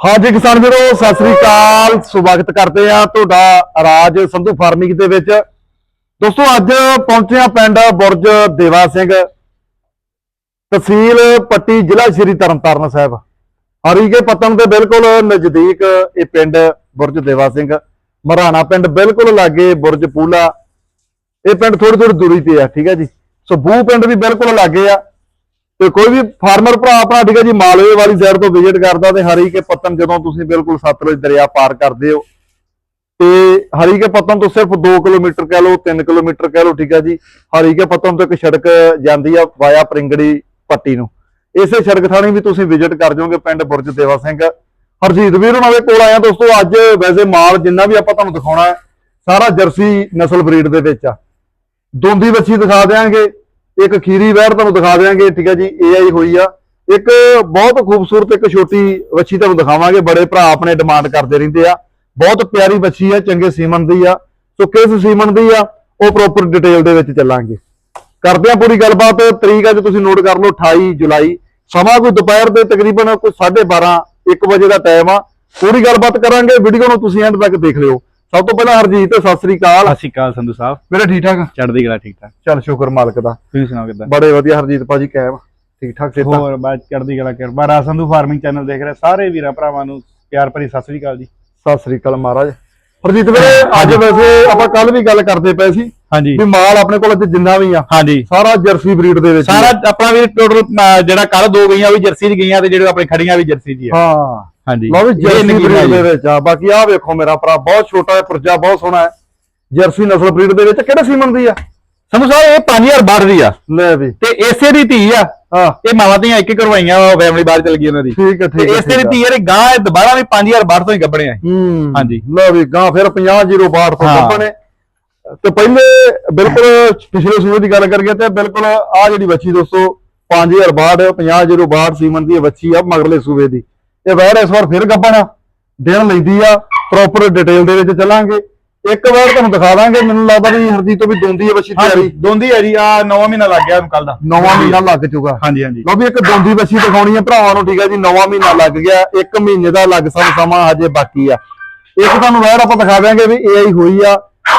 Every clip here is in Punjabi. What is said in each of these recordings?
ਹਾਂਜੀ ਕਿਸਾਨ ਵੀਰੋ, ਸਤਿ ਸ੍ਰੀ ਅਕਾਲ। ਸਵਾਗਤ ਕਰਦੇ ਆ ਤੁਹਾਡਾ ਰਾਜ ਸੰਧੂ ਫਾਰਮਿੰਗ ਦੇ ਵਿੱਚ। ਦੋਸਤੋ, ਅੱਜ ਪਹੁੰਚੇ ਆ ਪਿੰਡ ਬੁਰਜ ਦੇਵਾ ਸਿੰਘ। ਤਹਿਸੀਲ ਪੱਟੀ ਜ਼ਿਲ੍ਹਾ ਸ਼੍ਰੀ ਤਰਨਤਾਰਨ ਸਾਹਿਬ। ਹਰੀਕੇ ਪਤਨ ਦੇ ਬਿਲਕੁਲ ਨਜ਼ਦੀਕ ਇਹ ਪਿੰਡ ਬੁਰਜ ਦੇਵਾ ਸਿੰਘ। ਮਰਾਣਾ ਪਿੰਡ ਬਿਲਕੁਲ ਲਾਗੇ ਬੁਰਜ ਪੂਲਾ। ਇਹ ਪਿੰਡ ਥੋੜੀ ਥੋੜੀ ਦੂਰੀ ਤੇ ਆ, ਠੀਕ ਹੈ ਜੀ? ਸੋ ਬੂ ਪਿੰਡ ਵੀ ਬਿਲਕੁਲ ਲਾਗੇ ਆ। ਤੇ ਕੋਈ ਵੀ ਫਾਰਮਰ ਭਰਾ ਆਪਣਾ ਠੀਕ ਹੈ ਜੀ, ਮਾਲਵੇ ਵਾਲੀ ਸਾਈਡ ਤੋਂ ਵਿਜ਼ਿਟ ਕਰਦਾ ਤੇ ਹਰੀ ਕੇ ਪੱਤਨ ਜਦੋਂ ਤੁਸੀਂ ਬਿਲਕੁਲ ਸਤਲੁਜ ਦਰਿਆ ਪਾਰ ਕਰਦੇ ਹੋ। ਤੇ ਹਰੀ ਕੇ ਪੱਤਨ ਤੋਂ ਸਿਰਫ 2 ਕਿਲੋਮੀਟਰ ਕਹਿ ਲਓ 3 ਕਿਲੋਮੀਟਰ ਕਹਿ ਲਓ, ਠੀਕ ਹੈ ਜੀ। ਹਰੀ ਕੇ ਪੱਤਨ ਤੋਂ ਇੱਕ ਸੜਕ ਜਾਂਦੀ ਆ ਵਾਇਆ ਪ੍ਰਿੰਗੜੀ ਪੱਟੀ ਨੂੰ। ਇਸੇ ਸੜਕ ਥਾਣੀ ਵੀ ਤੁਸੀਂ ਵਿਜ਼ਿਟ ਕਰ ਜਾਓਗੇ, ਪਿੰਡ ਬੁਰਜ ਦੇਵਾ ਸਿੰਘ। ਹਰਜੀਤ ਵੀਰ ਉਹਨਾਂ ਦੇ ਕੋਲ ਆਇਆ ਦੋਸਤੋ, ਅੱਜ ਵੈਸੇ ਮਾਲ ਜਿੰਨਾ ਵੀ ਆਪਾਂ ਤੁਹਾਨੂੰ ਦਿਖਾਉਣਾ ਹੈ, ਸਾਰਾ ਜਰਸੀ ਨਸਲ ਬਰੀਡ ਦੇ ਵਿੱਚ ਆ। ਦੋਂਦੀ ਵੱਛੀ ਦਿਖਾ ਦਿਆਂਗੇ। ਇੱਕ ਖੀਰੀ ਵਹਿਰ ਤੁਹਾਨੂੰ ਦਿਖਾ ਦਿਆਂਗੇ, ਠੀਕ ਹੈ ਜੀ AI ਹੋਈ ਆ। ਇੱਕ ਬਹੁਤ ਖੂਬਸੂਰਤ, ਇੱਕ ਛੋਟੀ ਵੱਛੀ ਤੁਹਾਨੂੰ ਦਿਖਾਵਾਂਗੇ, ਬੜੇ ਭਰਾ ਆਪਣੇ ਡਿਮਾਂਡ ਕਰਦੇ ਰਹਿੰਦੇ ਆ। ਬਹੁਤ ਪਿਆਰੀ ਵੱਛੀ ਆ, ਚੰਗੇ ਸੀਮਨ ਦੀ ਆ। ਸੋ ਕਿਸ ਸੀਮਨ ਦੀ ਆ, ਉਹ ਪ੍ਰੋਪਰ ਡਿਟੇਲ ਦੇ ਵਿੱਚ ਚੱਲਾਂਗੇ। ਕਰਦੇ ਆ ਪੂਰੀ ਗੱਲਬਾਤ, ਤਰੀਕ ਅੱਜ ਤੁਸੀਂ ਨੋਟ ਕਰ ਲਓ 28 ਜੁਲਾਈ। ਸਮਾਂ ਕੋਈ ਦੁਪਹਿਰ ਦੇ ਤਕਰੀਬਨ ਕੋਈ 12:30 1 ਵਜੇ ਦਾ ਟਾਈਮ ਆ। ਪੂਰੀ ਗੱਲਬਾਤ ਕਰਾਂਗੇ ਵੀਡੀਓ ਨੂੰ ਤੁਸੀਂ ਐਂਡ ਤੱਕ ਦੇਖ ਲਿਓ। ਸਭ ਤੋਂ ਪਹਿਲਾਂ ਹਰਜੀਤ ਸਤਿ ਸ੍ਰੀ ਅਕਾਲ। ਸਤਿ ਸ਼੍ਰੀ ਅਕਾਲ ਸੰਧੂ ਸਾਹਿਬ। ਮੇਰੇ ਠੀਕ ਠਾਕ? ਚੜ੍ਹਦੀ ਕਲਾ ਠੀਕ ਠਾਕ। ਚੱਲ ਸ਼ੁਕਰ ਮਾਲਕ ਦਾ। ਤੁਸੀਂ ਸੁਣਾਓ ਕਿਦਾਂ? ਬੜੇ ਵਧੀਆ ਹਰਜੀਤ ਭਾਜੀ ਕਾਇਮ ਠੀਕ ਠਾਕ ਸੇਤਾ ਹੋਰ ਬਾਅਦ ਚੜ੍ਹਦੀ ਕਲਾ ਕਿਰਪਾ। ਰਾ ਸੰਧੂ ਫਾਰਮਿੰਗ ਚੈਨਲ ਦੇਖ ਰਹੇ ਸਾਰੇ ਵੀਰਾਂ ਭਰਾਵਾਂ ਨੂੰ। ਪਿਆਰ ਭਰੀ ਸਤਿ ਸ਼੍ਰੀ ਅਕਾਲ ਜੀ। ਸਤਿ ਸ੍ਰੀ ਅਕਾਲ ਮਹਾਰਾਜ। ਹਰਜੀਤ ਵੀਰੇ ਅੱਜ ਵੈਸੇ ਆਪਾਂ ਕੱਲ ਵੀ ਗੱਲ ਕਰਦੇ ਪਏ ਸੀ ਹਾਂਜੀ। ਵੀ ਮਾਲ ਆਪਣੇ ਕੋਲ ਅੱਜ ਜਿੰਨਾ ਵੀ ਆ। ਹਾਂਜੀ। ਸਾਰਾ ਜਰਸੀ ਬਰੀਡ ਦੇ ਵਿੱਚ। ਸਾਰਾ ਆਪਣਾ ਵੀ ਟੋਟਲ ਜਿਹੜਾ ਕੱਲ ਦੋ ਗਈਆਂ ਵੀ ਜਰਸੀ ਦੀ ਗਈਆਂ ਤੇ ਜਿਹੜੇ ਆਪਣੇ ਖੜੀਆਂ ਵੀ ਜਰਸੀ ਦੀ ਆ। ਹਾਂ। ਹਾਂਜੀ। ਲਓ ਵੀ ਜਰਸੀ ਬਰੀਡ। ਦੇ ਵਿੱਚ ਆ। ਬਾਕੀ ਆਹ ਵੇਖੋ ਮੇਰਾ ਭਰਾ ਬਹੁਤ ਛੋਟਾ ਹੈ ਪੁਰਜਾ ਬਹੁਤ ਸੋਹਣਾ ਹੈ। ਜਰਸੀ ਨਸਲ ਬਰੀਡ ਦੇ ਵਿੱਚ ਕਿਹੜੇ ਸੀਮਨ ਦੀ ਆ? ਸੰਧੂ ਸਾਹਿਬ ਇਹ 5000 ਬਾੜ ਦੀ ਆ। ਲੈ ਵੀ। ਤੇ ਇਸੇ ਦੀ ਧੀ ਆ। ਹਾਂ। ਇਹ ਮਾਵਾਂ ਦੀਆਂ ਇੱਕ ਇੱਕ ਕਰਵਾਈਆਂ ਫੈਮਿਲੀ ਬਾਹਰ ਚਲ ਗਈ ਉਹਨਾਂ ਦੀ। ਠੀਕ ਹੈ ਠੀਕ ਹੈ ਇਸੇ ਦੀ। ਧੀ ਯਾਰ ਗਾਂ ਇਹ ਦੁਬਾਰਾ ਵੀ 5000 ਬਾੜ ਤੋਂ ਹੀ ਗੱਬਣੇ ਆ। ਹਾਂਜੀ। ਲਓ ਵੀ ਗਾਂ ਫਿਰ 50 ਜ਼ੀਰੋ ਬਾੜ ਤੋਂ ਹਾਂ। ਕੱਪਣੇ ਤੇ ਪਹਿਲੇ ਬਿਲਕੁਲ ਪਿਛਲੇ ਸੂਏ ਦੀ ਗੱਲ ਕਰੀਏ ਤੇ ਬਿਲਕੁਲ ਆ ਜਿਹੜੀ ਬੱਚੀ ਦੋਸਤੋ 5000 ਬਾੜ 50 ਜ਼ੀਰੋ ਬਾੜ ਸੀਮਨ ਦੀ ਬੱਚੀ ਆ ਮਗਰਲੇ ਸੂਏ ਦੀ। ਇਹ ਵੈਰ ਇਸ ਵਾਰ ਫਿਰ ਗੱਬਣ ਦਿਨ ਲੈਂਦੀ ਆ ਪ੍ਰੋਪਰ ਡਿਟੇਲ ਦੇ ਵਿੱਚ ਚੱਲਾਂਗੇ। ਇੱਕ ਵਾਰ ਤੁਹਾਨੂੰ ਦਿਖਾ ਦਾਂਗੇ ਮੈਨੂੰ ਲੱਗਦਾ ਵੀ ਹਰਜੀਤ ਤੋਂ ਵੀ ਦੋਂਦੀ ਹੈ ਬੱਚੀ ਤਿਆਰੀ। ਦੋਂਦੀ ਆ ਜੀ ਆ 9 ਮਹੀਨਾ ਲੱਗ ਗਿਆ ਉਹਨੂੰ ਕੱਲ ਦਾ। ਨੌਵਾਂ ਮਹੀਨਾ ਲੱਗ ਚੁੱਕਾ। ਹਾਂਜੀ ਹਾਂਜੀ। ਲਓ ਵੀ ਇੱਕ ਦੋਂਦੀ ਬੱਚੀ ਦਿਖਾਉਣੀ ਹੈ ਭਰਾਵਾਂ ਨੂੰ ਠੀਕ ਹੈ ਜੀ ਨੌਵਾਂ ਮਹੀਨਾ ਲੱਗ ਗਿਆ ਇੱਕ ਮਹੀਨੇ ਦਾ ਲੱਗ ਸਮ ਸਮਾਂ ਹਜੇ ਬਾਕੀ ਆ। ਇੱਕ ਤੁਹਾਨੂੰ ਵੈਰ ਆਪਾਂ ਦਿਖਾ ਦਿਆਂਗੇ ਵੀ AI ਹੋਈ ਆ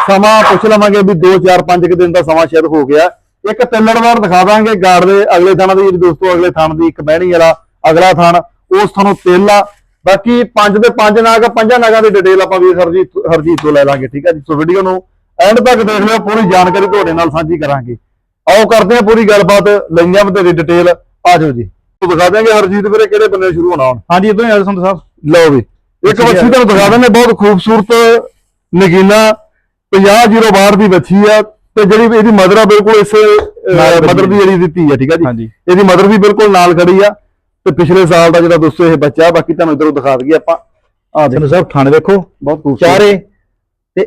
ਸਮਾਂ ਪੁੱਛ ਲਵਾਂਗੇ ਵੀ 2 4 5 ਕਿ ਦਿਨ ਦਾ ਸਮਾਂ ਸ਼ਾਇਦ ਹੋ ਗਿਆ। ਇੱਕ ਤਿੰਨੜ ਵਾਰ ਦਿਖਾ ਦਾਂਗੇ ਗਾੜ ਦੇ ਅਗਲੇ ਥਾਣਾ ਦੀ ਜਿਹੜੀ ਦੋਸਤੋ ਅਗਲੇ ਥਾਣ ਦੀ ਇੱਕ ਬਹਿਣੀ ਵਾਲਾ ਅਗਲਾ ਥਾਣ ਉਸ ਤੁਹਾਨੂੰ ਤਿੰਨ ਆ। ਬਾਕੀ ਪੰਜ ਦੇ ਪੰਜ ਨਾਗ ਪੰਜਾਂ ਨਾਗਾਂ ਦੀ ਡਿਟੇਲ ਆਪਾਂ ਵੀ ਹਰਜੀਤ ਹਰਜੀਤ ਤੋਂ ਲੈ ਲਾਂਗੇ ਠੀਕ ਹੈ ਜੀ? ਸੋ ਵੀਡੀਓ ਨੂੰ ਐਂਡ ਤੱਕ ਦੇਖ ਲਿਓ ਪੂਰੀ ਜਾਣਕਾਰੀ ਤੁਹਾਡੇ ਨਾਲ ਸਾਂਝੀ ਕਰਾਂਗੇ। ਆਓ ਕਰਦੇ ਹਾਂ ਪੂਰੀ ਗੱਲਬਾਤ ਲੈਂਦੇ ਬਤੇਰੀ ਡਿਟੇਲ ਆ ਜਾਓ ਜੀ। ਤੂੰ ਦਿਖਾ ਦਿਆਂਗੇ ਹਰਜੀਤ ਵੀਰੇ ਕਿਹੜੇ ਬੰਨੇ ਸ਼ੁਰੂ ਹੋਣਾ ਹੁਣ। ਹਾਂਜੀ ਇਦੋਂ ਹੀ ਆ ਸੰਧੂ ਸਾਹਿਬ। ਲਓ ਵੀ ਇੱਕ ਆ। ਤੁਹਾਨੂੰ ਦਿਖਾ ਦਿੰਦੇ ਬਹੁਤ ਖੂਬਸੂਰਤ ਨਗੀਨਾ 50 ਦੀ ਬੱਚੀ ਆ ਤੇ ਜਿਹੜੀ ਇਹਦੀ ਮਦਰ ਆ ਬਿਲਕੁਲ ਇਸੇ ਮਦਰ ਦੀ ਜਿਹੜੀ ਦਿੱਤੀ ਆ ਠੀਕ ਆ ਜੀ? ਇਹਦੀ ਮਦਰ ਵੀ ਬਿਲਕੁਲ ਨਾਲ ਖੜੀ ਆ। ਤੇ ਪਿਛਲੇ ਸਾਲ ਦਾ ਜਿਹੜਾ ਦੋਸਤੋ ਇਹ ਬੱਚਾ ਬਾਕੀ ਤੁਹਾਨੂੰ ਇਧਰੋਂ ਦਿਖਾ ਦਈਏ ਆਪਾਂ। ਆ ਦੇਖੋ। ਸਾਹਿਬ ਥਾਣੇ ਵੇਖੋ। ਬਹੁਤ ਖੂਬਸੂਰਤ। ਚਾਰੇ ਤੇ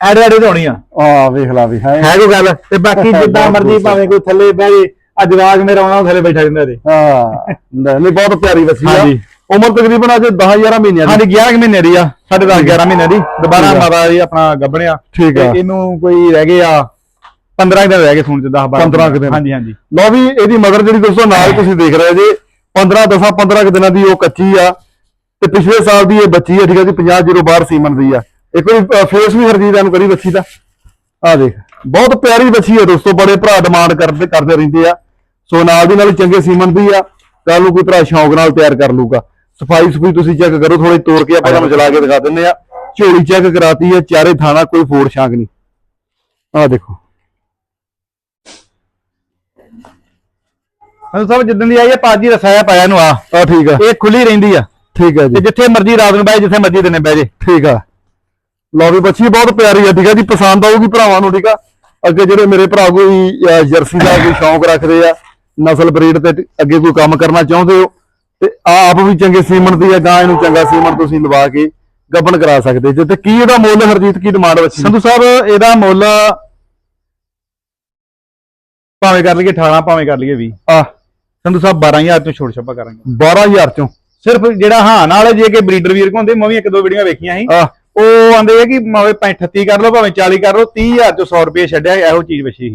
ਐੜੇ ਐੜੇ ਧੋਣੀ ਆ। ਆ ਵੇਖ ਲਾ ਵੀ ਹੈ। ਹੈ ਕੋਈ ਗੱਲ। ਤੇ ਬਾਕੀ ਜਿੱਦਾਂ ਮਰਜ਼ੀ। ਭਾਵੇਂ ਕੋਈ ਥੱਲੇ ਬਹਿ ਜੇ ਅੱਜ ਰਾਜ ਮੇਰਾ ਆਉਣਾ ਥੱਲੇ ਬੈਠਾ ਰਹਿੰਦਾ ਇਹਦੇ। ਹਾਂ ਨਹੀਂ ਬਹੁਤ ਪਿਆਰੀ ਬੱਚੀ ਆ। ਉਮਰ ਤਕਰੀਬਨ ਅਜੇ 10 11 ਮਹੀਨਿਆਂ ਦੀ। ਹਾਂਜੀ 11 ਕੁ ਮਹੀਨੇ ਦੀ ਆ। ਸਾਢੇ 10 11 ਮਹੀਨੇ ਦੀ। ਦੁਬਾਰਾ। ਮਾਤਾ ਜੀ ਆਪਣਾ ਗੱਬਣਿਆ ਠੀਕ ਆ। ਇਹਨੂੰ ਕੋਈ ਰਹਿ ਗਏ ਆ 15 ਦਿਨ ਰਹਿ ਗਏ ਸੁਣ ਚ 10 12 15 ਕੁ ਦਿਨ। ਹਾਂਜੀ ਹਾਂਜੀ। ਲਓ ਵੀ ਇਹਦੀ ਮਦਰ ਜਿਹੜੀ ਦੋਸਤੋ ਨਾਲ ਤੁਸੀਂ ਦੇਖ ਰਹੇ ਜੇ 15 10 15 ਕੁ ਦਿਨਾਂ ਦੀ ਉਹ ਕੱਚੀ ਆ ਤੇ ਪਿਛਲੇ ਸਾਲ ਦੀ ਇਹ ਬੱਚੀ ਆ, ਠੀਕ ਆ ਜੀ 50 ਜ਼ੀਰੋ ਬਾਹਰ ਸੀਮਨ ਦੀ ਆ। ਇੱਕ ਵਾਰੀ ਫੇਸ ਵੀ ਹਰਜੀਤ ਨੂੰ ਕਰੀ ਬੱਚੀ ਦਾ। ਆ ਦੇਖ, ਬਹੁਤ ਪਿਆਰੀ ਬੱਚੀ ਆ ਦੋਸਤੋ, ਬੜੇ ਭਰਾ ਡਿਮਾਂਡ ਕਰਦੇ ਕਰਦੇ ਰਹਿੰਦੇ ਆ। ਸੋ ਨਾਲ ਦੀ ਨਾਲ ਹੀ ਚੰਗੇ ਸੀਮਨ ਦੀ ਆ ਕੱਲ ਨੂੰ ਕੋਈ ਭਰਾ ਸ਼ੌਂਕ ਨਾਲ ਤਿਆਰ ਕਰ ਲੂਗਾ ਸਫ਼ਾਈ ਸਫੂਈ ਤੁਸੀਂ ਚੈੱਕ ਕਰੋ ਥੋੜੀ ਤੋੜ ਕੇ ਆਪਾਂ ਤੁਹਾਨੂੰ ਚਲਾ ਕੇ ਦਿਖਾ ਦਿੰਦੇ ਆ। ਝੋਲੀ ਚੈੱਕ ਕਰਾਤੀ ਆ, ਚਾਰੇ ਥਾਣਾ ਕੋਈ ਫੋੜ ਸ਼ਾਂਕ ਨਹੀਂ। ਆ ਦੇਖੋ। ਸੰਧੂ ਸਾਹਿਬ ਜਿੱਦਣ ਦੀ ਆਈ ਹੈ ਪਾਜੀ ਰਸਾਇਆ ਪਾਇਆ ਨੂੰ ਆ। ਆ ਠੀਕ ਆ। ਇਹ ਖੁੱਲੀ ਰਹਿੰਦੀ ਆ। ਠੀਕ ਆ ਜੀ। ਤੇ ਜਿੱਥੇ ਮਰਜ਼ੀ ਰਾਤ ਨੂੰ ਬਹਿ ਜਿੱਥੇ ਮਰਜ਼ੀ ਦਿਨੇ ਬਹਿ ਜੇ ਠੀਕ ਆ। ਲਓ ਵੀ ਬੱਚੀ ਬਹੁਤ ਪਿਆਰੀ ਆ ਠੀਕ ਆ ਜੀ। ਪਸੰਦ ਆਊਗੀ ਭਰਾਵਾਂ ਨੂੰ ਠੀਕ ਆ। ਅੱਗੇ ਜਿਹੜੇ ਮੇਰੇ ਭਰਾ ਕੋਈ ਜਰਸੀ ਦਾ ਕੋਈ ਸ਼ੌਂਕ ਰੱਖਦੇ ਆ ਨਸਲ ਬਰੀਡ ਤੇ ਅੱਗੇ ਕੋਈ ਕੰਮ ਕਰਨਾ ਚਾਹੁੰਦੇ ਹੋ ਤੇ ਆ ਆਪ ਵੀ ਚੰਗੇ ਸੀਮਨ ਦੀ ਆ ਗਾਂ ਇਹਨੂੰ ਚੰਗਾ ਸੀਮਨ ਤੁਸੀਂ ਲਵਾ ਕੇ ਗੱਬਣ ਕਰਾ ਸਕਦੇ ਜੇ। ਤੇ ਕੀ ਇਹਦਾ ਮੁੱਲ ਹਰਜੀਤ ਕੀ ਡਿਮਾਂਡ ਦੀ? ਸੰਧੂ ਸਾਹਿਬ ਇਹਦਾ ਮੁੱਲ ਭਾਵੇਂ ਕਰ ਲਈਏ 18 ਭਾਵੇਂ ਕਰ ਲਈਏ 20 ਆ। ਸੰਧੂ ਸਾਹਿਬ 12000 ਤੋਂ ਛੋੜ ਛੱਪਾ ਕਰਾਂਗੇ। 12000 ਚੋਂ? ਸਿਰਫ ਜਿਹੜਾ ਹਾਂ ਨਾਲ ਜੇ ਕਿ ਬਰੀਡਰ ਵੀਰ ਕੋ ਹੁੰਦੇ ਮੈਂ ਵੀ ਇੱਕ ਦੋ ਵੀਡੀਓ ਵੇਖੀਆਂ ਸੀ। ਉਹ ਆਂਦੇ ਆ ਕਿ ਭਾਵੇਂ 38 ਕਰ ਲਓ ਭਾਵੇਂ 40 ਕਰ ਲਓ 30000 ਚੋਂ 100 ਰੁਪਏ ਛੱਡਿਆ ਇਹੋ ਚੀਜ਼ ਵਛੀ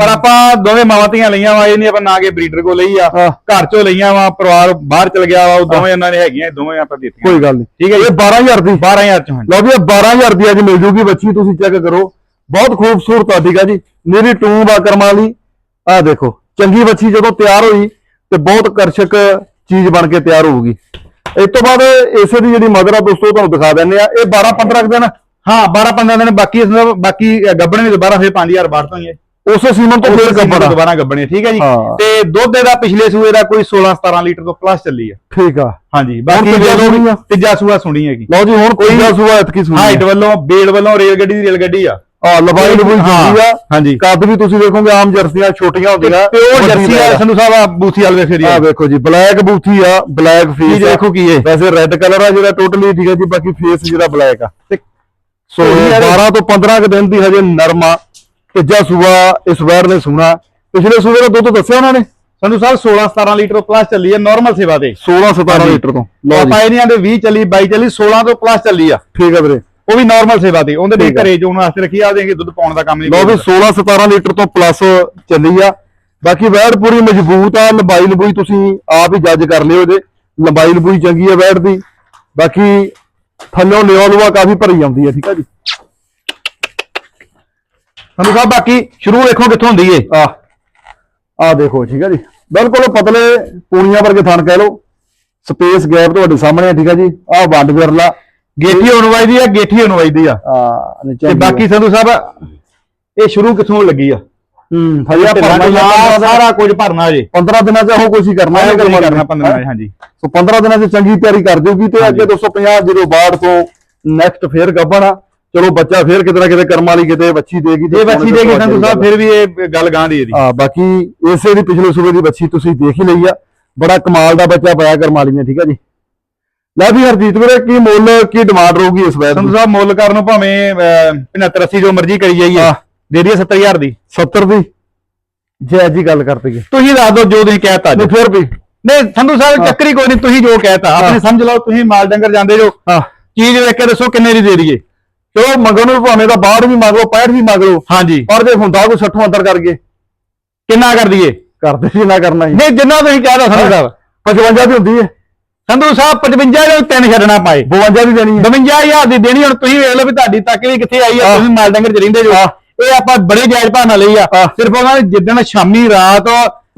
ਪਰ ਆਪਾਂ ਦੋਵੇਂ ਮਾਵਾਂ ਧੀਆਂ ਲਈਆਂ ਵਾ ਇਹ ਨਹੀਂ ਆਪਾਂ ਨਾ ਕੇ ਬਰੀਡਰ ਕੋ ਲਈ ਆ। ਘਰ ਚੋਂ ਲਈਆਂ ਵਾ ਪਰਿਵਾਰ ਬਾਹਰ ਚਲ ਗਿਆ ਵਾ ਉਹ ਦੋਵੇਂ ਉਹਨਾਂ ਨੇ ਹੈਗੀਆਂ ਇਹ ਦੋਵੇਂ ਆਪਾਂ ਦਿੱਤੀਆਂ। ਕੋਈ ਗੱਲ ਨਹੀਂ ਠੀਕ ਹੈ। ਇਹ 12000 ਦੀ। 12000 ਚੋਂ ਲਓ ਵੀ ਇਹ 12000 ਦੀ ਅੱਜ ਮਿਲ ਜੂਗੀ ਬੱਚੀ ਤੁਸੀਂ ਚੈੱਕ ਕਰੋ। ਬਹੁਤ ਖੂਬਸੂਰਤ ਆ ਠੀਕ ਆ ਜੀ। ਮੇਰੀ ਟੂਮ ਆ ਕਰਮਾਂ ਵਾਲੀ। ਆ ਦੇਖੋ ਚੰਗੀ ਬੱਚੀ ਜਦੋਂ ਤਿਆਰ ਹੋਈ ਤੇ ਬਹੁਤ ਕਰਸ਼ਕ ਚੀਜ਼ ਬਣ ਕੇ ਤਿਆਰ ਹੋਊਗੀ। ਇਸ ਤੋਂ ਬਾਅਦ ਇਸੇ ਦੀ ਜਿਹੜੀ ਮਦਰ ਆ ਦੋਸਤੋ ਤੁਹਾਨੂੰ ਦਿਖਾ ਦਿੰਦੇ ਆ। ਇਹ 12 15 ਦਿਨ ਹਾਂ 12 15 ਦਿਨ ਬਾਕੀ ਇਸ ਨਾਲ ਬਾਕੀ ਗੱਬਣ ਵੀ ਦੁਬਾਰਾ ਫੇਰ 5000 ਬਾੜਤ ਹੋਈਏ ਉਸੇ ਸੀਮਨ ਤੋਂ ਫੇਰ ਕੱਪੜਾ ਦੁਬਾਰਾ ਗੱਬਣੇ ਠੀਕ ਹੈ ਜੀ। ਤੇ ਦੁੱਧ ਇਹਦਾ ਪਿਛਲੇ ਸੂਏ ਦਾ ਕੋਈ 16 17 ਲੀਟਰ ਤੋਂ ਪਲੱਸ ਚੱਲੀ ਆ। ਠੀਕ ਆ। ਹਾਂਜੀ ਬਾਕੀ ਤੀਜਾ ਸੂਆ ਸੁਣੀ ਹੈਗੀ। ਲਓ ਜੀ ਹੁਣ ਕੋਈ ਸੁਆ ਇਤਕੀ ਸੁਣੀ ਹਾਈਟ ਵੱਲੋਂ ਬੇਲ ਵੱਲੋਂ ਰੇਲ ਗੱਡੀ ਦੀ ਰੇਲ ਗੱਡੀ ਆ। ਆ ਲੰਬਾਈ ਲੰਬੂਈ ਚੰਗੀ ਆ। ਹਾਂਜੀ। ਕੱਦ ਵੀ ਤੁਸੀਂ ਦੇਖੋਗੇ ਆਮ ਜਰਸੀਆਂ ਛੋਟੀਆਂ ਹੁੰਦੀਆਂ ਪਿਓਰ ਜਰਸੀ ਆ ਸੰਧੂ ਸਾਹਿਬ ਆ ਬੂਥੀ ਵਾਲੇ ਵੇਖੇ ਆ। ਵੇਖੋ ਜੀ ਬਲੈਕ ਬੂਥੀ ਆ ਬਲੈਕ ਫੇਸ ਚੀਜ਼ ਦੇਖੋ ਕੀ ਹੈ। ਵੈਸੇ ਰੈੱਡ ਕਲਰ ਆ ਜਿਹੜਾ ਟੋਟਲੀ ਠੀਕ ਹੈ ਜੀ ਬਾਕੀ ਫੇਸ ਜਿਹੜਾ ਬਲੈਕ ਆ। ਤੇ ਸੋ ਇਹ ਯਾਰ- 12 ਤੋਂ 15 ਕੁ ਦਿਨ ਦੀ ਹਜੇ ਨਰਮ ਆ ਤੀਜਾ ਸੂਆ ਇਸ ਵਾਰ ਨੇ ਸੁਣਾ। ਪਿਛਲੇ ਸੂਏ ਦਾ ਦੁੱਧ ਦੱਸਿਆ ਉਹਨਾਂ ਨੇ? ਸੰਧੂ ਸਾਹਿਬ 16 17 ਲੀਟਰ ਪਲੱਸ ਚੱਲੀ ਆ ਨਾਰਮਲ ਸੇਵਾ ਤੇ। 16 17 ਹਾਂਜੀ। ਲੀਟਰ ਤੋਂ। ਲਓ ਜੀ। ਆਪਾਂ ਇਹ ਨਹੀਂ ਆਂਦੇ 20 ਚੱਲੀ 22 ਚੱਲੀ 16 ਤੋਂ ਪਲੱਸ ਚੱਲੀ ਆ। ਠੀਕ ਹੈ ਵੀਰੇ। ਉਹ ਵੀ ਨਾਰਮਲ ਸੇਵਾ ਤੇ ਉਹਦੇ ਲਈ। ਘਰੇ ਚੋਣ ਵਾਸਤੇ ਰੱਖੀ ਆ ਦੇਂਗੇ ਦੁੱਧ ਪਾਉਣ ਦਾ ਕੰਮ ਨਹੀਂ ਲਓ ਵੀ 16 17 ਲੀਟਰ ਤੋਂ ਪਲੱਸ ਚੱਲੀ ਆ। ਬਾਕੀ ਵੈੜ ਪੂਰੀ ਮਜ਼ਬੂਤ ਆ ਲੰਬਾਈ ਲੰਬੂਈ ਤੁਸੀਂ ਆਪ ਹੀ ਜੱਜ ਕਰ ਲਿਓ ਇਹਦੇ। ਲੰਬਾਈ ਲੰਬੂਈ ਚੰਗੀ ਆ ਵੈੜ ਦੀ। ਬਾਕੀ ਥੱਲੋਂ ਲਿਓ ਲੁਆ ਕਾਫੀ ਭਰੀ ਆਉਂਦੀ ਆ ਠੀਕ ਆ ਜੀ। ਸੰਧੂ ਸਾਹਿਬ ਬਾਕੀ ਸ਼ੁਰੂ ਵੇਖੋ ਕਿੱਥੋਂ ਹੁੰਦੀ ਏ। ਆ। ਆ ਦੇਖੋ ਠੀਕ ਆ ਜੀ। ਬਿਲਕੁਲ ਪਤਲੇ ਪੂਣੀਆਂ ਵਰਗੇ ਥਣ ਕਹਿ ਲਓ। ਸਪੇਸ ਗੈਪ ਤੁਹਾਡੇ ਸਾਹਮਣੇ ਆ ਠੀਕ ਆ ਜੀ। ਆ ਵੰਡ ਵਿਰਲਾ। ਗੇਠੀ ਹੋਣ ਵਾਈਦੀ ਆ ਗੇਠੀ ਹੋਣ ਵਾਈਦੀ ਆ। ਆ ਤੇ ਬਾਕੀ ਸੰਧੂ ਸਾਹਿਬ ਇਹ ਸ਼ੁਰੂ ਕਿੱਥੋਂ ਲੱਗੀ ਆ? ਹੂੰ ਹਜੇ ਭਰਨਾ ਹੀ ਢੁੱਲਾ ਆ, ਸਾਰਾ ਕੁਝ ਭਰਨਾ ਜੇ 15 ਦਿਨਾਂ ਚ ਉਹ ਕੁਛ ਹੀ ਕਰਨਾ ਮੈਂ ਹੈ ਗੱਲ ਕਰਨਾ 15 ਦਿਨ ਹਾਂਜੀ। ਸੋ 15 ਦਿਨਾਂ ਚ ਚੰਗੀ ਤਿਆਰੀ ਕਰ ਦਿਓਗੀ ਤੇ ਅੱਗੇ 250 ਜਦੋਂ ਬਾਅਦ ਤੋਂ ਨੈਕਸਟ ਫੇਰ ਗੱਭਣ ਆ। ਚਲੋ ਬੱਚਾ ਫੇਰ ਕਿਤੇ ਨਾ ਕਿਤੇ ਕਰਮ ਵਾਲੀ ਕਿਤੇ ਬੱਚੀ ਦੇਗੀ ਜੇ ਬੱਚੀ ਦੇਗੀ ਸੰਧੂ ਸਾਹਿਬ ਫਿਰ ਵੀ ਇਹ ਗੱਲ ਗਾਂ ਦੀ ਇਹਦੀ। ਆ ਬਾਕੀ ਇਸੇ ਦੀ ਪਿਛਲੇ ਸੂਬੇ ਦੀ ਬੱਚੀ ਤੁਸੀਂ ਦੇਖ ਹੀ ਲਈ ਆ। ਬੜਾ ਕਮਾਲ ਦਾ ਬੱਚਾ ਪਾਇਆ ਕਰਮ ਵਾਲੀ ਨੇ ਠੀਕ ਆ ਜੀ। ਲੈ ਵੀ ਹਰਜੀਤ ਵੀਰੇ ਕੀ ਮੁੱਲ ਕੀ ਡਿਮਾਂਡ ਰਹੂਗੀ ਇਸ ਵੈਰ ਸੰਧੂ ਦੀ ਸਾਹਿਬ ਮੁੱਲ ਕਰਨ ਨੂੰ ਭਾਵੇਂ 75 80 ਜੋ ਮਰਜ਼ੀ ਕਰੀ ਜਾਈਏ। ਦੇ ਦਈਏ 70000 ਦੀ। 70 ਦੀ? ਜੈ ਜੀ ਗੱਲ ਕਰ ਪਈਏ ਤੁਸੀਂ ਦੱਸ ਦਿਓ ਜੋ ਤੁਸੀਂ ਕਹਿਤਾ ਜੀ ਫਿਰ ਵੀ? ਨਹੀਂ ਸੰਧੂ ਸਾਹਿਬ ਚੱਕਰੀ ਕੋਈ ਨਹੀਂ ਤੁਸੀਂ ਜੋ ਕਹਿਤਾ ਆਪਣੇ ਸਮਝ ਲਓ ਤੁਸੀਂ ਮਾਲ ਡੰਗਰ ਜਾਂਦੇ ਜੋ। ਚੀਜ਼ ਵੇਖ ਕੇ ਦੱਸੋ ਕਿੰਨੇ ਦੀ ਦੇ ਦਈਏ। ਚਲੋ ਮੰਗਣ ਨੂੰ ਭਾਵੇਂ ਤਾਂ ਬਾਹਰ ਵੀ ਮੰਗ ਲਓ 65 ਵੀ ਮੰਗ ਲਓ। ਹਾਂਜੀ। ਪਰ ਜੇ ਹੁੰਦਾ ਕੋਈ 60 ਅੰਦਰ ਕਰਕੇ ਕਿੰਨਾ ਕਰ ਦਈਏ? ਕਰਦੇ ਸੀ ਨਾ ਕਰਨਾ ਹੀ। ਨਹੀਂ ਜਿੰਨਾ ਤੁਸੀਂ ਕਹਿਤਾ ਸੰਧੂ ਸਾਹਿਬ। 55 ਦੀ ਹੁੰਦੀ ਹੈ। ਸੰਧੂ ਸਾਹਿਬ 55 ਦੇ ਤਿੰਨ ਛੱਡਣਾ ਪਾਏ 52 ਦੀ ਦੇਣੀ ਹੈ 52000 ਦੀ ਦੇਣੀ ਹੁਣ ਤੁਸੀਂ ਵੇਖ ਲਓ ਵੀ ਤੁਹਾਡੀ ਤੱਕ ਵੀ ਕਿੱਥੇ ਆਈ ਆ ਹਾਂ। ਤੁਸੀਂ ਮਾਲ ਡੰਗਰ ਚ ਰਹਿੰਦੇ ਜੋ। ਇਹ ਆਪਾਂ ਬੜੇ ਜਾਇਜ਼ ਭਾਅ ਨਾਲ ਲਈ ਆ। ਸਿਰਫ ਉਹਨਾਂ ਨੇ ਜਿੱਦਣ ਸ਼ਾਮੀ ਰਾਤ।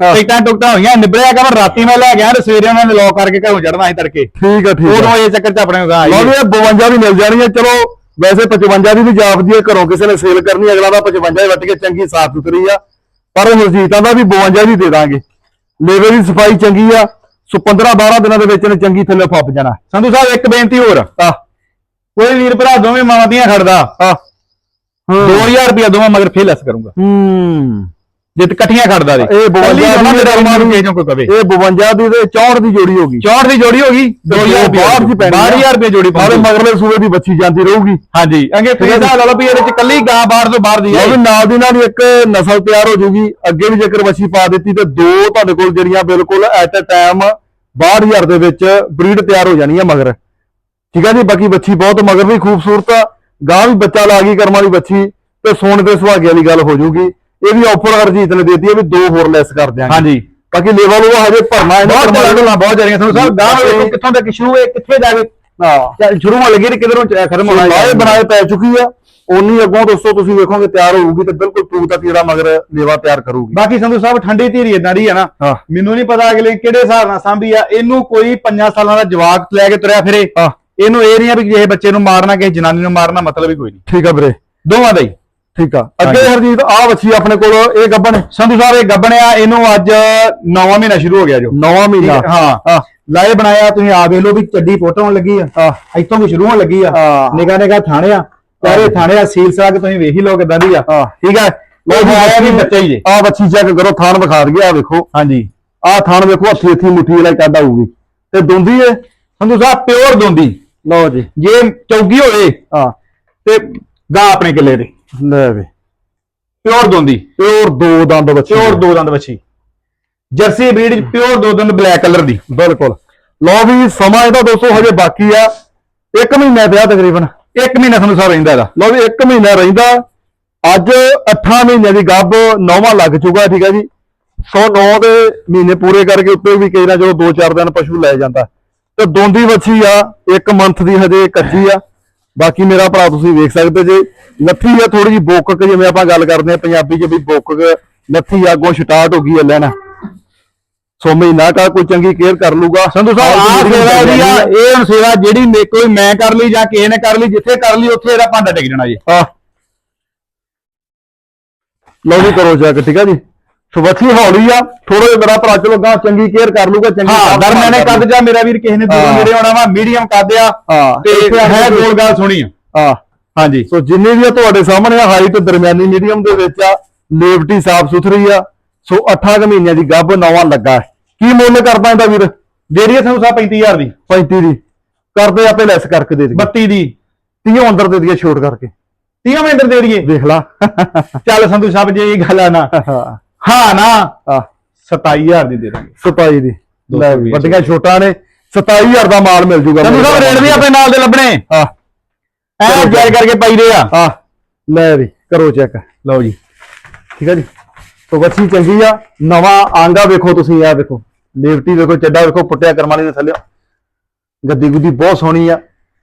ਟਿਕਟਾਂ ਟੁਕਟਾਂ ਹੋਈਆਂ ਨਿਬੜਿਆ ਕੰਮ ਰਾਤੀ ਮੈਂ ਲੈ ਗਿਆ ਤੇ ਸਵੇਰੇ ਉਹਨਾਂ ਨੇ ਲੋਕ ਕਰਕੇ ਘਰੋਂ ਚੜਨਾ ਸੀ ਤੜਕੇ। ਠੀਕ ਹੈ ਠੀਕ ਉਦੋਂ ਇਹ ਚੱਕਰ ਚ ਆਪਣੇ ਲਓ ਆਈ ਵੀ ਇਹ 52 ਦੀ ਮਿਲ ਜਾਣੀ ਹੈ ਚਲੋ ਵੈਸੇ 55 ਦੀ ਵੀ ਜਾਪਦੀ ਹੈ ਘਰੋਂ ਕਿਸੇ ਨੇ ਸੇਲ ਕਰਨੀ ਅਗਲਾ ਦਾ 55 ਵੱਟ ਕੇ ਚੰਗੀ ਸਾਫ਼ ਸੁਥਰੀ ਆ। ਪਰ ਹਰਜੀਤਾਂ ਦਾ ਵੀ 52 ਦੀ ਦੇ ਦਾਂਗੇ। ਲੇਵੇ ਦੀ ਸਫ਼ਾਈ ਚੰਗੀ ਆ ਸੋ 15 12 ਦਿਨਾਂ ਦੇ ਵਿੱਚ ਨੇ ਚੰਗੀ ਥੱਲੇ ਫੱਪ ਜਾਣਾ। ਸੰਧੂ ਸਾਹਿਬ ਇੱਕ ਬੇਨਤੀ ਹੋਰ। ਆ ਕੋਈ ਵੀਰ ਭਰਾ ਦੋਵੇਂ ਮਾਵਾਂ ਦੀਆਂ ਖੜਦਾ। ਆ 2000 ਰੁਪਇਆ ਦੋਵਾਂ ਮਗਰ ਫੇਰ ਲੈਸ ਕਰੂੰਗਾ। ਹੂੰ। ਜੇ ਇਕੱਠੀਆਂ ਖੜਦਾ ਦੇ ਇਹ 52 ਕੱਲੀ ਦੀ ਦੇ ਦਰਮਾਨ ਨੂੰ ਕਿਸੇ ਨੂੰ ਕੋਈ ਕਵੇ ਇਹ 52 ਦੀ ਤੇ 64 ਦੀ ਜੋੜੀ ਹੋਗੀ 64 ਦੀ ਜੋੜੀ ਹੋ ਗਈ 2000 ਬਾਹਰ ਦੀ ਪੈਣੀ 12000 ਰੁਪਏ ਜੋੜੀ ਪਾਉਂਦੇ ਮਗਰਲੇ ਸੂਏ ਦੀ ਬੱਚੀ ਜਾਂਦੀ ਰਹੂਗੀ। ਹਾਂਜੀ ਅੰਗੇ ਤੁਸੀਂ ਹਿਸਾਬ ਲਾ ਲਓ ਵੀ ਇਹਦੇ ਚ ਕੱਲੀ ਗਾਂ ਬਾਹਰ ਤੋਂ ਬਾਹਰ ਦੀ ਹੈ ਵੀ ਨਾਲ ਦੀ ਨਾਲ ਹੀ ਇੱਕ ਨਸਲ ਤਿਆਰ ਹੋ ਜੂਗੀ। ਅੱਗੇ ਵੀ ਜੇਕਰ ਬੱਚੀ ਪਾ ਦਿੱਤੀ ਤੇ ਦੋ ਤੁਹਾਡੇ ਕੋਲ ਜਿਹੜੀਆਂ ਬਿਲਕੁਲ ਐਟ ਅ ਟਾਈਮ 62000 ਦੇ ਵਿੱਚ ਬਰੀਡ ਤਿਆਰ ਹੋ ਜਾਣੀ ਹੈ ਮਗਰ। ਠੀਕ ਹੈ ਜੀ ਬਾਕੀ ਬੱਚੀ ਬਹੁਤ ਮਗਰ ਵੀ ਖੂਬਸੂਰਤ ਆ। ਗਾਂ ਵੀ ਬੱਚਾ ਲਾ ਗਈ ਕਰਮਾਂ ਵਾਲੀ ਬੱਚੀ ਤੇ ਸੋਨ ਤੇ ਸੁਹਾਗੇ ਵਾਲੀ ਗੱਲ ਹੋ ਜੂਗੀ। ਇਹ ਵੀ ਆਫਰ ਹਰਜੀਤ ਨੇ ਦਿੱਤੀ ਹੈ ਵੀ ਦੋ ਹੋਰ ਲੈਸ ਕਰ ਦਿਆਂਗੇ। ਹਾਂਜੀ। ਬਾਕੀ ਲੈਵਲ ਉਹ ਹਜੇ ਭਰਨਾ ਇਹਨਾਂ ਬਹੁਤ ਗੱਲਾਂ ਬਹੁਤ ਜਰੀਆਂ ਤੁਹਾਨੂੰ ਸਾਹਿਬ ਗਾਂ ਬਾਕੀ- ਵੇਖੋ ਕਿੱਥੋਂ ਤੱਕ ਸ਼ੁਰੂ ਹੈ ਕਿੱਥੇ ਜਾ ਕੇ ਹਾਂ। ਚੱਲ ਸ਼ੁਰੂ ਹੋਣ ਲੱਗੀ ਤੇ ਕਿਧਰੋਂ ਖਤਮ ਹੋਣਾ ਬਾਏ ਬਣਾਏ ਪੈ ਚੁੱਕੀ ਆ। ਉਨੀ ਅੱਗੋਂ ਦੋਸਤੋ ਤੁਸੀਂ ਵੇਖੋਗੇ ਤਿਆਰ ਹੋਊਗੀ ਤੇ ਬਿਲਕੁਲ ਟੂ ਤੱਕ ਜਿਹੜਾ ਮਗਰ ਲੇਵਾ ਤਿਆਰ ਕਰੂਗੀ। ਬਾਕੀ ਸੰਧੂ ਸਾਹਿਬ ਠੰਡੀ ਧੀਰੀ ਇਦਾਂ ਦੀ ਹੈ ਨਾ। ਹਾਂ। ਮੈਨੂੰ ਨਹੀਂ ਪਤਾ ਅਗਲੇ ਕਿਹੜੇ ਹਿਸਾਬ ਨਾਲ ਸਾਂਭੀ ਆ। ਇਹਨੂੰ ਕੋਈ 5 ਸਾਲਾਂ ਦਾ ਜਵਾਕ ਲੈ ਕੇ ਤੁਰਿਆ ਫਿਰੇ। ਹਾਂ। ਇਹਨੂੰ ਇਹ ਨਹੀਂ ਆ ਵੀ ਕਿਸੇ ਬੱਚੇ ਨੂੰ ਮਾਰਨਾ ਕਿਸੇ ਜਨਾਨੀ ਨੂੰ ਮਾਰਨਾ ਮਤਲਬ ਹੀ ਕੋਈ ਨਹੀਂ ਠੀਕ ਆ ਵੀਰੇ। ਦੋਵਾਂ ਦਾ ਹੀ। ਠੀਕ ਆ। ਅੱਗੇ। ਹਰਜੀਤ ਆ ਬੱਚੀ ਆਪਣੇ ਕੋਲ ਇਹ ਗੱਬਣ ਸੰਧੂ ਸਾਹਿਬ ਇਹ ਗੱਬਣਿਆ ਇਹਨੂੰ ਅੱਜ 9ਵਾਂ ਮਹੀਨਾ ਸ਼ੁਰੂ ਹੋ ਗਿਆ ਜੋ। ਨੌਵਾਂ ਮਹੀਨਾ। ਹਾਂ। ਲਾਏ ਬਣਾਇਆ ਤੁਸੀਂ ਆ ਵੇਖ ਲਓ ਵੀ ਚੱਡੀ ਫੋਟੋ ਹੋਣ ਲੱਗੀ ਆ। ਹਾਂ। ਇੱਥੋਂ ਵੀ ਸ਼ੁਰੂ ਹੋਣ ਲੱਗੀ ਆ। ਨਿਗਾ ਨਿਗਾ ਥਾਣੇ ਆ। ਸਾਰੇ ਥਾਣੇ ਆ ਸੀਲ ਸਾਗ ਤੁਸੀਂ ਵੇਖ ਹੀ ਲਓ ਕਿਦਾਂ ਦੀ ਆ। ਠੀਕ ਹੈ ਉਹ ਆਇਆ ਵੀ ਬੱਚਾ ਹੀ ਜੇ। ਆ ਬੱਚੀ ਚੈੱਕ ਕਰੋ ਥਾਣ ਵਿਖਾ ਦਈਏ ਆ ਵੇਖੋ। ਹਾਂਜੀ। ਆ ਥਾਣ ਵੇਖੋ ਹੱਥੀ ਹੱਥੀ ਮੁੱਠੀ ਵਾਲਾ ਕੱਢ ਆਊਗੀ। ਤੇ ਦੁੰਦੀ ਏ। ਸੰਧੂ ਸਾਹਿਬ ਪਿਓਰ ਦੋਂਦੀ। ਲਓ ਜੀ। ਜੇ ਚੌਗੀ ਹੋਵੇ ਹਾਂ। ਤੇ ਗਾਂ ਆਪਣੇ ਕਿੱਲੇ ਦੇ ਲੈ ਵੇ। ਪਿਓਰ ਦੋਂਦੀ। ਪਿਓਰ ਦੋ ਦੰਦ ਬੱਚੀ ਪਿਓਰ ਦੋ ਦੰਦ ਬੱਚੀ ਜਰਸੀ ਬਰੀਡ ਪਿਓਰ ਦੋ ਦੰਦ ਬਲੈਕ ਕਲਰ ਦੀ। ਬਿਲਕੁਲ। ਲਓ ਵੀ ਸਮਾਂ ਇਹਦਾ ਦੋਸਤੋ ਹਜੇ ਬਾਕੀ ਆ। ਇੱਕ ਮਹੀਨਾ ਪਿਆ ਤਕਰੀਬਨ। ਇੱਕ ਮਹੀਨਾ ਸੰਧੂ ਸਾਹਿਬ ਰਹਿੰਦਾ ਇਹਦਾ। ਲਓ ਵੀ 1 ਮਹੀਨਾ ਰਹਿੰਦਾ। ਅੱਜ 8 ਮਹੀਨਿਆਂ ਦੀ ਗੱਭ ਨੌਵਾਂ ਲੱਗ ਚੁੱਕਾ ਠੀਕ ਹੈ ਜੀ। ਸੋ 9 ਦੇ ਮਹੀਨੇ ਪੂਰੇ ਕਰਕੇ ਉੱਤੇ ਵੀ ਕਈ ਨਾ ਜਦੋਂ 2-4 ਦਿਨ ਪਸ਼ੂ ਲੈ ਜਾਂਦਾ। ਤੇ ਦੋਂਦੀ ਵੱਛੀ ਆ 1 ਮੰਥ ਦੀ ਹਜੇ ਕੱਚੀ ਆ। ਬਾਕੀ ਮੇਰਾ ਭਰਾ ਤੁਸੀਂ ਵੇਖ ਸਕਦੇ ਜੇ ਲੱਥੀ ਆ ਥੋੜੀ ਜਿਹੀ ਬੋਕਕ ਜਿਵੇਂ ਆਪਾਂ ਗੱਲ ਕਰਦੇ ਆ ਪੰਜਾਬੀ ਚ ਵੀ ਬੋਕਕ ਲੱਥੀ ਆ ਅੱਗੋਂ ਸਟਾਰਟ ਹੋ ਗਈ ਹੈ ਲੈਣਾ। ਸੋ ਮਹੀਨਾ ਕਾ ਕੋਈ ਚੰਗੀ ਕੇਅਰ ਕਰ ਲੂਗਾ। ਸੰਧੂ ਸਾਹਿਬ ਆਹ ਆ ਸੇਵਾ ਆ। ਇਹ ਸੇਵਾ ਜਿਹੜੀ ਮੇ ਕੋਈ ਮੈਂ ਕਰ ਲਈ ਜਾਂ ਕਿਸੇ ਨੇ ਕਰ ਲਈ ਜਿੱਥੇ ਕਰ ਲਈ ਉੱਥੇ ਇਹਦਾ ਭਾਂਡਾ ਟਿਕ ਜਾਣਾ ਜੀ। ਹਾਂ ਲਓ ਜੀ ਕਰੋ ਚੈੱਕ ਠੀਕ ਆ ਜੀ? ਸੋ ਵੱਛੀ ਹੌਲੀ ਆ ਥੋੜਾ ਜਿਹਾ ਮੇਰਾ ਭਰਾ ਚਲੋ ਗਾਂ ਚੰਗੀ ਕੇਅਰ ਕਰ ਲੂਗਾ ਚੰਗੀ ਹਾਂ ਦਰਮਿਆਨੇ ਕੱਦ ਜਾ ਮੇਰਾ ਵੀਰ ਕਿਸੇ ਨੇ ਦੂਰੋਂ। ਨੇੜੇ ਆਉਣਾ ਵਾ ਮੀਡੀਅਮ ਕੱਦ ਆ ਹਾਂ ਤੇ ਹੈ ਗੋਲ ਗਾਲ ਸੁਣੀ ਆ। ਹਾਂ। ਹਾਂਜੀ। ਸੋ ਜਿੰਨੀ ਵੀ ਆ ਤੁਹਾਡੇ ਸਾਹਮਣੇ ਆ ਹਾਈਟ ਦਰਮਿਆਨੀ ਮੀਡੀਅਮ ਦੇ ਵਿੱਚ ਆ ਲੇਵਟੀ ਸਾਫ਼ ਸੁਥਰੀ ਆ। ਸੋ 8 ਕੁ ਮਹੀਨਿਆਂ ਦੀ ਗੱਭ ਨਵਾਂ ਲੱਗਾ। ਕੀ ਮੁੱਲ ਕਰਦਾ ਇਹਦਾ ਵੀਰ? ਜਿਹੜੀ ਸੰਧੂ ਸਾਹਿਬ 35000 ਦੀ। 35 ਦੀ। ਕਰਦੇ ਆਪੇ ਲੈਸ ਕਰਕੇ ਦੇ ਦੇ 32 ਦੀ। 30 ਅੰਦਰ ਦੇ ਦਈਏ ਛੋਟ ਕਰਕੇ। 30 ਮਿੰਟ ਦੇ ਦਈਏ। ਦੇਖ ਲਾ। ਚੱਲ ਸੰਧੂ ਸਾਹਿਬ ਜੇ ਇਹ ਗੱਲ ਆ ਨਾ। ਹਾਂ ਨਾ। ਆ 27000 ਦੀ ਦੇ ਦਾਂਗੇ। ਸਤਾਈ ਦੀ। ਦੋ ਲੈ ਵੀ, ਵੱਡੀਆਂ ਛੋਟਾਂ ਨੇ। 27000 ਦਾ ਮਾਲ ਮਿਲ ਜੂਗਾ। ਸੰਧੂ ਸਾਹਿਬ ਰੇਟ ਵੀ ਆਪਣੇ ਨਾਲ ਦੇ ਲੱਭਣੇ। ਹਾਂ। ਐ ਜਾਇ ਕਰਕੇ ਪਾਈ ਦੇ ਆ। ਆ ਲੈ ਵੀ ਕਰੋ ਚੈੱਕ। ਲਓ ਜੀ। ਠੀਕ ਹੈ ਜੀ। ਤੋ ਵੱਛੀ ਚੰਗੀ ਆ। ਨਵਾਂ ਆਂਗਾ ਵੇਖੋ ਤੁਸੀਂ ਆ ਵੇਖੋ। ਲੇਵਟੀ ਵੇਖੋ ਚੱਡਾ ਵੇਖੋ ਪੁੱਟਿਆ ਕਰਮਾਲੀ ਦੇ ਥੱਲੇ ਗੱਦੀ ਗੁੱਦੀ ਬਹੁਤ ਸੋਹਣੀ ਆ।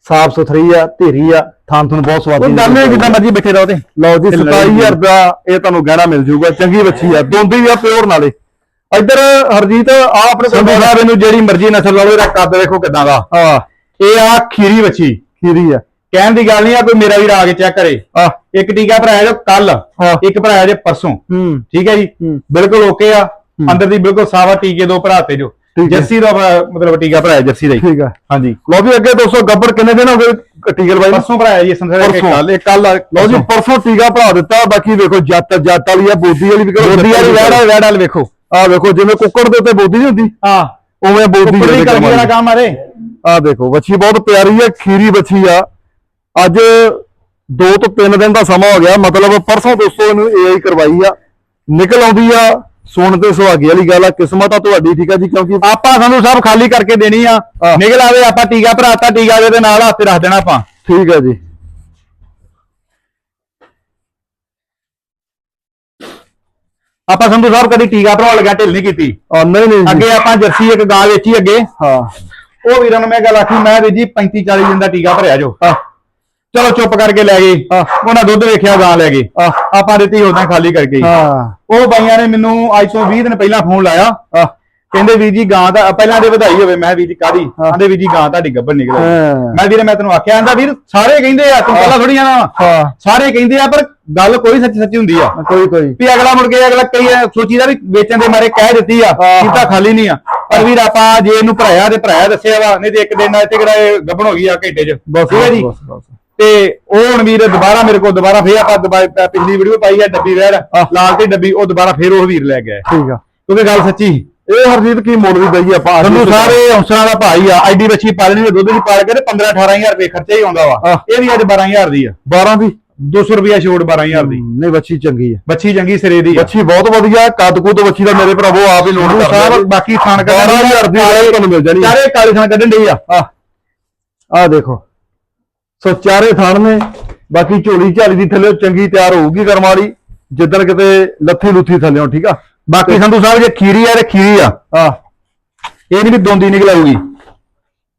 ਸਾਫ਼ ਸੁਥਰੀ ਆ ਧੀਰੀ ਆ ਥਾਂ ਥੁਨ ਬਹੁਤ ਸਵਾਦੀ ਉਹ ਇਹ ਜਿੱਦਾਂ ਮਰਜ਼ੀ ਬੈਠੇ ਰਹੋ ਤੇ। ਲਓ ਜੀ ਤੇ ਲੜਾਈ 27000 ਰੁਪਇਆ ਇਹ ਤੁਹਾਨੂੰ ਗਹਿਣਾ ਮਿਲ ਜਾਊਗਾ ਚੰਗੀ ਵੱਛੀ ਆ ਦੋਂਦੀ ਆ ਪਿਓਰ ਨਾਲੇ। ਇੱਧਰ ਹਰਜੀਤ ਆ ਆਪਣੇ ਕੋਲ ਸਾਹਿਬ ਇਹਨੂੰ ਜਿਹੜੀ ਮਰਜ਼ੀ ਨਸਲ ਲਾ ਲਓ ਇਹਦਾ ਕੱਦ ਵੇਖੋ ਕਿਦਾਂ ਦਾ। ਆ ਇਹ ਆ ਖੀਰੀ ਵੱਛੀ। ਖੀਰੀ ਆ। ਕਹਿਣ ਦੀ ਗੱਲ ਨਹੀਂ ਆ ਕੋਈ ਮੇਰਾ ਵੀਰ ਆ ਕੇ ਚੈੱਕ ਕਰੇ। ਆ ਇੱਕ ਟੀਕਾ ਭਰਾਇਆ ਜੋ ਕੱਲ ਹਾਂ। ਇੱਕ ਭਰਾਇਆ ਜੇ ਪਰਸੋਂ। ਹੂੰ। ਠੀਕ ਹੈ ਜੀ? ਹੂੰ। ਬਿਲਕੁਲ ਓਕੇ ਆ। ਅੰਦਰ ਦੀ ਬਿਲਕੁਲ ਸਾਵਾ ਟੀਕੇ ਦੋ ਭਰਾਤੇ ਜੋ। ਜਰਸੀ ਦਾ ਮਤਲਬ ਟੀਕਾ ਭਰਾਇਆ ਜਰਸੀ ਦਾ ਹੀ। ਠੀਕ ਆ ਹਾਂਜੀ। ਲਓ ਵੀ ਅੱਗੇ ਦੋਸਤੋ ਗੱਬਰ ਕਿੰਨੇ ਦਿਨ ਹੋ ਗਏ ਟੀਕਲ ਬਾਈ ਨੂੰ? ਪਰਸੋਂ ਭਰਾਇਆ ਜੀ ਸੰਸਾਰ ਕੇ। ਕੱਲ ਇਹ ਕੱਲ ਲਓ ਜੀ ਪਰਸੋਂ। ਟੀਕਾ ਭਰਾ ਦਿੱਤਾ ਬਾਕੀ ਵੇਖੋ ਜੱਟ ਜੱਟ ਵਾਲੀ ਆ ਬੋਦੀ ਵਾਲੀ ਵੀ ਕਰੋ ਬੋਦੀ ਵਾਲੀ ਵੈੜ ਵੈੜ ਵਾਲ ਵੇਖੋ। ਆ ਵੇਖੋ ਜਿਵੇਂ ਕੁੱਕੜ ਦੇ ਉੱਤੇ ਬੋਦੀ ਨਹੀਂ ਹੁੰਦੀ? ਹਾਂ। ਉਵੇਂ ਬੋਦੀ ਦੀ ਕਲਗੀ ਵਾਲਾ ਕਰਮਾਲੀ। ਕੰਮ ਆਰੇ ਆ ਦੇਖੋ ਵੱਛੀ ਬਹੁਤ ਪਿਆਰੀ ਹੈ ਖੀਰੀ ਵੱਛੀ ਆ। ਅੱਜ 2 ਤੋਂ 3 ਦਿਨ ਦਾ ਸਮਾਂ ਹੋ ਗਿਆ ਮਤਲਬ ਪਰਸੋਂ ਦੋਸਤੋ ਇਹਨੂੰ ਏਆਈ ਕਰਵਾਈ ਆ। ਨਿਕਲ ਆਉਂਦੀ ਆ ਸੁਣ ਤੇ ਸੁਹਾਗੇ ਵਾਲੀ ਗੱਲ ਆ ਕਿਸਮਤ ਆ ਤੁਹਾਡੀ ਠੀਕ ਆ ਜੀ ਕਿਉਂਕਿ ਆਪਾਂ ਸਾਨੂੰ ਸਭ ਖਾਲੀ ਕਰਕੇ ਦੇਣੀ ਆ। ਹਾਂ। ਨਿਕਲ ਆਵੇ ਆਪਾਂ ਟੀਕਾ ਭਰਾਤਾ ਟੀਕਾ ਦੇ ਨਾਲ ਹੱਥ ਰੱਖ ਦੇਣਾ ਆਪਾਂ। ਠੀਕ ਆ ਜੀ। ਆਪਾਂ ਸੰਧੂ ਸਾਹਿਬ ਕਦੀ ਟੀਕਾ ਭਰਾਉਣ ਲੱਗਾ ਢਿੱਲ ਨਹੀਂ ਕੀਤੀ। ਆ ਨਹੀਂ ਨਹੀਂ ਜੀ। ਅੱਗੇ ਆਪਾਂ ਜਰਸੀ ਇੱਕ ਗਾਂ ਵੇਚੀ ਅੱਗੇ। ਹਾਂ। ਉਹ ਵੀਰਾਂ ਨੂੰ ਮੈਂ ਗੱਲ ਆਖੀ ਮੈਂ ਵੀ ਜੀ 35 40 ਦਿਨ ਦਾ ਟੀਕਾ ਭਰਿਆ ਜੋ। ਆ ਚਲੋ ਚੁੱਪ ਕਰਕੇ ਲੈ ਹਾਂ। ਉਹਨਾਂ ਦੁੱਧ ਵੇਖਿਆ ਗਾਂ ਲੈ ਆ ਆਪਾਂ ਦਿੱਤੀ ਉਦਾਂ ਖਾਲੀ ਕਰਕੇ ਉਹ ਬਾਈਆਂ ਨੇ ਮੈਨੂੰ ਅੱਜ ਤੋਂ 20 ਦਿਨ ਪਹਿਲਾਂ ਫੋਨ ਲਾਇਆ। ਕਹਿੰਦੇ ਵੀਰ ਜੀ ਗਾਂ ਦਾ ਪਹਿਲਾਂ ਦੇ ਵਧਾਈ ਹੋਵੇ। ਮੈਂ ਵੀਰ ਜੀ ਕਾਦੀ। ਕਹਿੰਦੇ ਵੀਰ ਜੀ ਗਾਂ ਤੁਹਾਡੀ ਗੱਭਰ ਨਿਕਲ ਆਈ। ਹਾਂ। ਮੈਂ ਵੀਰੇ ਮੈਂ ਤੈਨੂੰ ਆਖਿਆ ਆਂਦਾ ਵੀਰ ਸਾਰੇ ਕਹਿੰਦੇ ਆ ਤੂੰ ਪਹਿਲਾਂ ਥੋੜੀ ਜਾਣਾ। ਸਾਰੇ ਕਹਿੰਦੇ ਆ ਪਰ ਗੱਲ ਕੋਈ ਸੱਚੀ ਸੱਚੀ ਹੁੰਦੀ ਆ। ਕੋਈ ਕੋਈ। ਵੀ ਅਗਲਾ ਮੁੜ ਕੇ ਅਗਲਾ ਕਈ ਸੋਚੀ ਦਾ ਵੀ ਵੇਚਣ ਦੇ ਮਾਰੇ ਕਹਿ ਦਿੱਤੀ ਆ। ਕੀਤਾ ਖਾਲੀ ਨਹੀਂ ਆ। ਪਰ ਵੀਰ ਆਪਾਂ ਜੇ ਇਹਨੂੰ ਭਰਾਇਆ ਤੇ ਭਰਾਇਆ ਦੱਸਿਆ ਵਾ ਨਹੀਂ ਤੇ ਇੱਕ ਦਿਨ ਨਾਲ ਇੱਥੇ ਕਿਹੜਾ ਗੱਭਣ ਹੋ ਗਈ ਆ ਘੰਟੇ 'ਚ। ਬਸ ਜੀ? ਤੇ ਉਹ ਹੁਣ ਵੀਰ ਦੁਬਾਰਾ ਮੇਰੇ ਕੋਲ ਦੁਬਾਰਾ ਫੇਰ ਆਪਾਂ ਦੁਬਾਰਾ ਪਿਛਲੀ ਵੀਡੀਓ ਪਾਈ ਆ ਡੱਬੀ ਵੈਰ ਲਾਲ ਤੇ ਡੱਬੀ ਉਹ ਦੁਬਾਰਾ ਫੇਰ ਉਹ ਵੀਰ ਲੈ ਗਿਆ ਠੀਕ ਆ। ਕਿਉਂਕਿ ਗੱਲ ਸੱਚੀ ਇਹ ਹਰਜੀਤ ਕੀ ਮੁੱਲ ਵੀ ਦਈ ਆਪਾਂ ਤੁਹਾਨੂੰ ਸਾਰੇ ਹੌਸਲਾ ਦਾ ਭਾਈ ਆ ਐਡੀ ਬੱਚੀ ਪਾਲਣੀ ਦੇ ਦੁੱਧ ਦੀ ਪਾਲ ਕੇ ਤੇ 15 18000 ਰੁਪਏ ਖਰਚਾ ਹੀ ਆਉਂਦਾ ਵਾ। ਇਹ ਵੀ ਅੱਜ 12000 ਦੀ ਆ। 12 ਦੀ? 200 ਰੁਪਿਆ ਛੋੜ 12000 ਦੀ। ਨਹੀਂ ਬੱਚੀ ਚੰਗੀ ਆ। ਬੱਚੀ ਚੰਗੀ ਸਿਰੇ ਦੀ ਆ। ਬੱਚੀ ਬਹੁਤ ਵਧੀਆ ਕੱਦ ਕੁੱਦ ਬੱਚੀ ਦਾ ਮੇਰੇ ਭਰਾਵੋ ਆਪ ਹੀ ਸੰਧੂ ਕਰ ਸਾਹਿਬ ਬਾਕੀ ਖਾਣ ਕੱਢਣ 12000 ਦੀ ਤੁਹਾਨੂੰ ਮਿਲ ਜਾਣੀ ਆ। ਚਾਰੇ ਕਾਲੇ ਥਾਂ ਕੱਢਣ ਡਈ ਆ। ਆ ਆ ਦੇਖੋ। ਸੋ ਚਾਰੇ ਥਣ ਨੇ ਬਾਕੀ ਝੋਲੀ ਝਾਲੀ ਦੀ ਥੱਲੇ ਚੰਗੀ ਤਿਆਰ ਹੋਊਗੀ ਕਰਮ ਵਾਲੀ ਜਿੱਦਣ ਕਿਤੇ ਲੱਥੀ ਲੁੱਥੀ ਥੱਲਿਓ ਠੀਕ ਆ? ਬਾਕੀ ਸੰਧੂ ਸਾਹਿਬ ਜੇ ਖੀਰੀ ਆ ਤੇ ਖੀਰੀ ਆ। ਆ ਇਹ ਨਹੀਂ ਵੀ ਦੋਂਦੀ ਨਿਕਲ ਆਊਗੀ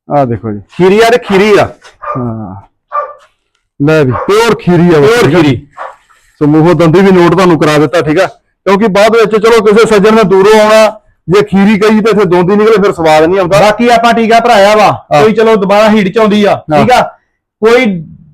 ਆ ਦੇਖੋ ਜੀ। ਖੀਰੀ ਆ ਤੇ ਖੀਰੀ ਆ। ਹਾਂ। ਲੈ ਵੀ। ਪਿਓਰ ਖੀਰੀ ਆ। ਆ। ਖੀਰੀ। ਸੋ ਮੂੰਹੋਂ ਦੰਦੀ ਵੀ ਨੋਟ ਤੁਹਾਨੂੰ ਕਰਾ ਦਿੱਤਾ ਠੀਕ ਆ? ਕਿਉਂਕਿ ਬਾਅਦ ਵਿੱਚ ਚਲੋ ਕਿਸੇ ਸੱਜਣ ਨੇ ਦੂਰੋਂ ਆਉਣਾ ਜੇ ਖੀਰੀ ਕਹੀ ਤੇ ਫਿਰ ਦੋਂਦੀ ਨਿਕਲੇ ਫਿਰ ਸਵਾਦ ਨਹੀਂ ਆਉਂਦਾ। ਬਾਕੀ ਆਪਾਂ ਟੀਕਾ ਭਰਾਇਆ ਵਾ ਕੋਈ ਚਲੋ ਦੁਬਾਰਾ ਹੀਟ ਚ ਆਉਂਦੀ ਆ। ਠੀਕ ਆ? ਕੋਈ